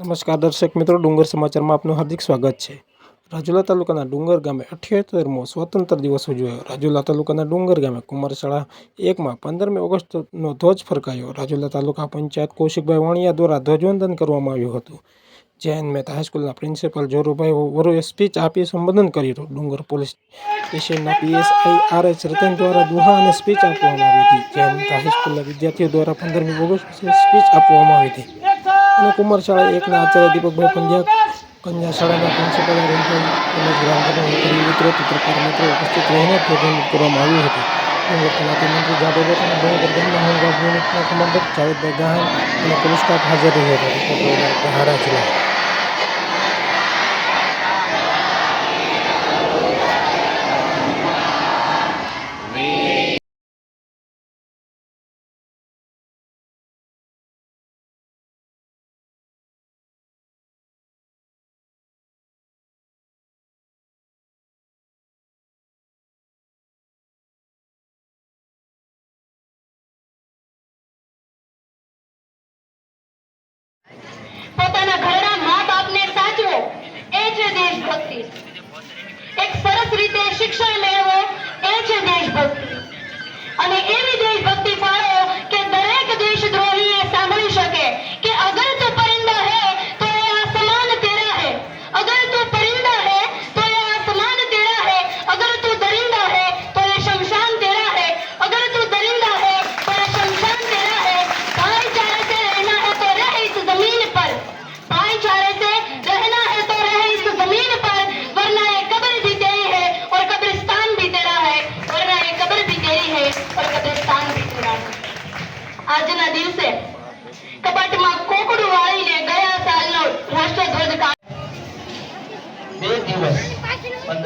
નમસ્કાર, દર્શક મિત્રો, ડુંગર સમાચારમાં આપનું હાર્દિક સ્વાગત છે. રાજુલા તાલુકાના ડુંગર ગામે અઠ્યોતેરમો સ્વતંત્ર દિવસ ઉજવાયો. રાજુલા તાલુકાના ડુંગર ગામે કુમારશાળા એકમાં પંદરમી ઓગસ્ટનો ધ્વજ ફરકાયો. રાજુલા તાલુકા પંચાયત કૌશિકભાઈ વાણિયા દ્વારા ધ્વજવંદન કરવામાં આવ્યું હતું. જૈન મહેતા હાઈસ્કૂલના પ્રિન્સિપાલ જોરુભાઈ વરુએ સ્પીચ આપી સંબોધન કર્યું હતું. ડુંગર પોલીસ સ્ટેશનના પીએસઆઈ આર એચ રતન દ્વારા દુહા અને સ્પીચ આપવામાં આવી હતી. જૈન મહેતા હાઈસ્કૂલના વિદ્યાર્થીઓ દ્વારા પંદરમી ઓગસ્ટ સ્પીચ આપવામાં આવી હતી. અને કુમાર શાળા એકના આચાર્ય દીપકભાઈ પંડ્યા કન્યા શાળાના પ્રિન્સિપાલ રેન્જભાઈ તેમજ ગ્રામપંચાયત મિત્રો પત્રકાર મિત્રો ઉપસ્થિત રહીને પ્રોગ્રામ કરવામાં આવ્યું હતું. તલાટી મંત્રી જાડેજા અને ડુંગર ગામના હોમગાર્ડ યુનિટના કમાન્ડર જાવેદભાઈ ગાહન અને પોલીસ સ્ટાફ હાજર રહ્યા હતા. જિલ્લા ಶಿಕ್ಷಣ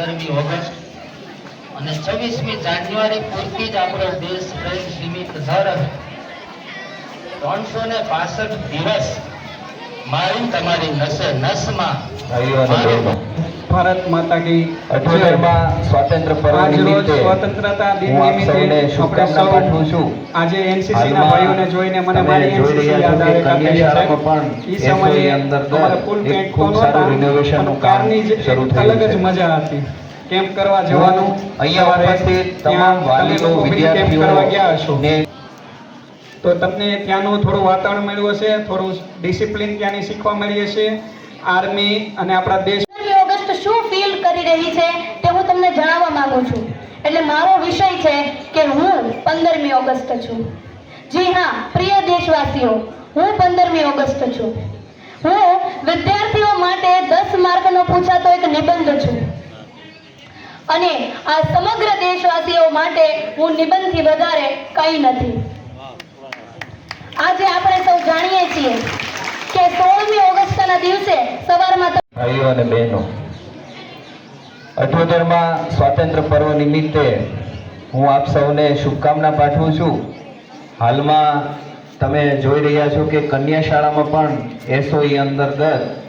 પંદરમી ઓગસ્ટ અને છવ્વીસમી જાન્યુઆરી પૂરતી જ આપણો દેશ પ્રેમ સીમિત ધર ત્રણસો ને પાસઠ દિવસ મારી તમારી નસે નસમાં. ભારત માતા કી સ્વાતંત્ર્ય પર્વ નિમિત્તે સ્વતંત્રતા દિન નિમિત્તે આપણે શુભકામના સૌ પાઠવું છું. આજે એનસીસી ના ભાઈઓને જોઈને મને મારી એનસીસી યાદ આવે કે પણ ઈ સમયે અંદર દર અમારે full ખૂબ સારું રિનોવેશનનું કામ શરૂ થયું અલગ જ મજા હતી. કેમ્પ કરવા જવાનું અહીંયા ઉપસ્થિત તમામ તમે વાલીઓ લોકો બી camp કરવા ગયા હશો વિદ્યાર્થીઓ તો તમને ત્યાંનું થોડું વાતાવરણ મળ્યું હશે, થોડું ડિસિપ્લિન ત્યાંની શીખવા મળી હશે. આર્મી અને આપણા દેશ ઓગસ્ટ શું ફીલ કરી રહી છે તે હું તમને જણાવવા માંગુ છું. એટલે મારો વિષય છે કે હું પંદરમી ઓગસ્ટ છું. જી હા, પ્રિય દેશવાસીઓ, હું પંદરમી ઓગસ્ટ છું. હું વિદ્યાર્થીઓ માટે દસ માર્કનો પૂછાતો એક નિબંધ છું. અને આ સમગ્ર દેશવાસીઓ માટે હું નિબંધથી વધારે કંઈ નથી. આજે આપણે સૌ જાણીએ છીએ કે સોળમી ઓગસ્ટના દિવસે સવારમાં ભાઈઓ અને બહેનો અઠોતેરમાં સ્વાતંત્ર્ય પર્વ નિમિત્તે હું આપ સૌને શુભકામના પાઠવું છું. હાલમાં તમે જોઈ રહ્યા છો કે કન્યા શાળામાં પણ એસઓઈ અંતર્ગત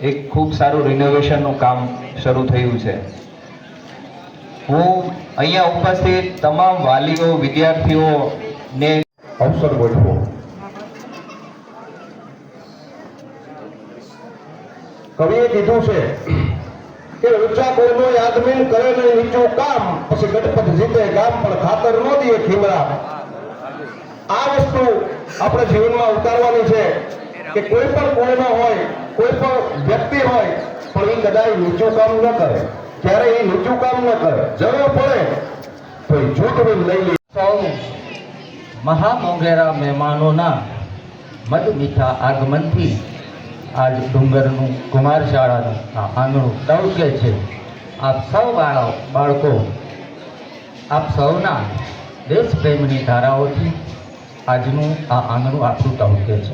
એક ખૂબ સારું રિનોવેશનનું કામ શરૂ થયું છે. હું અહીંયા ઉપસ્થિત તમામ વાલીઓ વિદ્યાર્થીઓને અવસર ગોઠવો કવિએ કીધું છે કે ઊંચા કોઈનો યાદમીન કરે નહીં, નીચું કામ, પછી ગણપત જીતે, ગામ પણ ખાતર ન દે ખીમરા. આ વસ્તુ આપણે જીવનમાં ઉતારવાની છે કે કોઈ પણ કોઈનો હોય, કોઈ પણ વ્યક્તિ હોય, પણ એ કદાચ નીચું કામ ન કરે. ત્યારે એ નીચું કામ ન કરે, જરૂર પડે, તો એ જૂઠ લઈ લે. સૌ મહેમાનોના મધ મીઠા આગમનથી આજ ડુંગરનું કુમાર શાળાનું આ આંગણું તળકે છે. આપ સૌ બાળકો બાળકો આપ સૌના દેશપ્રેમની ધારાઓથી આજનું આ આંગણું આપણું તળકે છે.